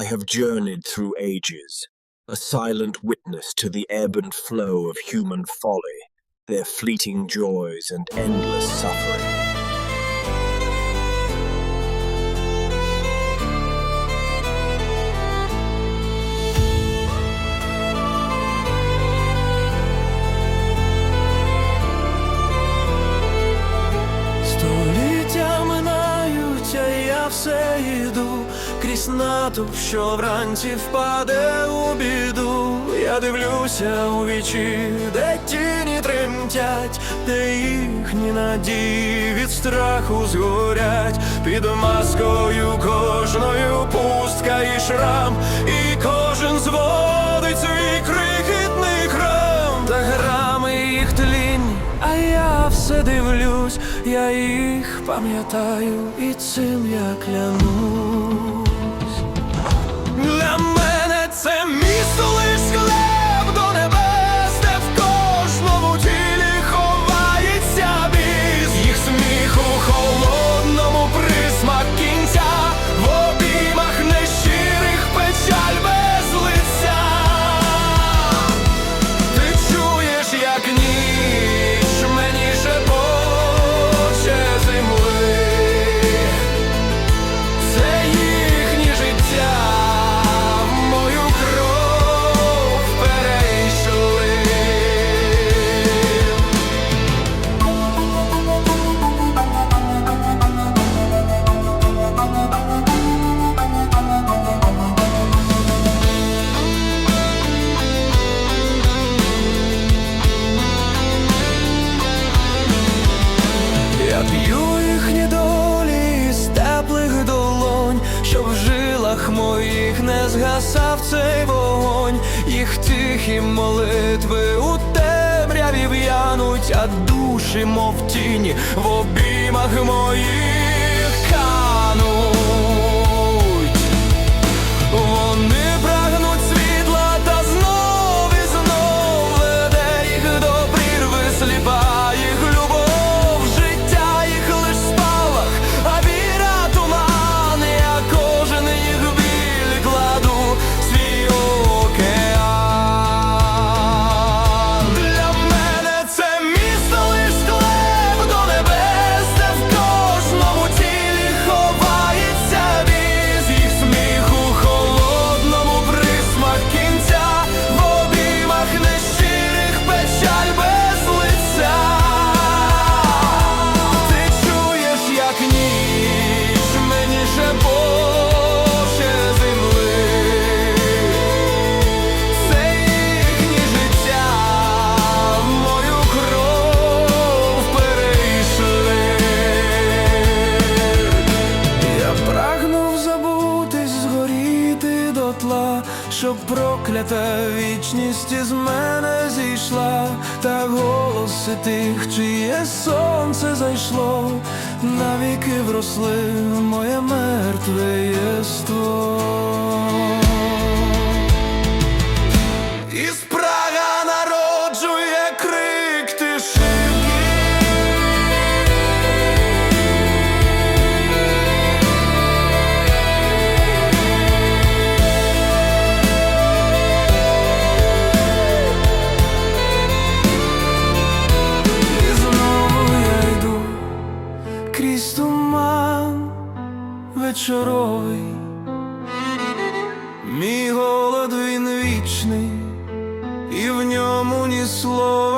I have journeyed through ages, a silent witness to the ebb and flow of human folly, their fleeting joys and endless suffering. Все йду крізь натовп, що вранці впаде у біду. Я дивлюся у вічі, де тіні тремтять, де їхні надії від страху згорять, під маскою кожною пустка і шрам, і кожен зводить свій крихітний храм, та грами їх тлінь, а я все дивлюсь, я їх пам'ятаю, і цим я клянусь. Моїх не згасав цей вогонь, їх тихі молитви у темряві в'януть, а душі, мов тіні, в обіймах моїх щоб проклята вічність із мене зійшла, та голоси тих, чиє сонце зайшло, навіки вросли в моє мертве єство. Вечоровий. Мій голод він вічний, і в ньому ні слова.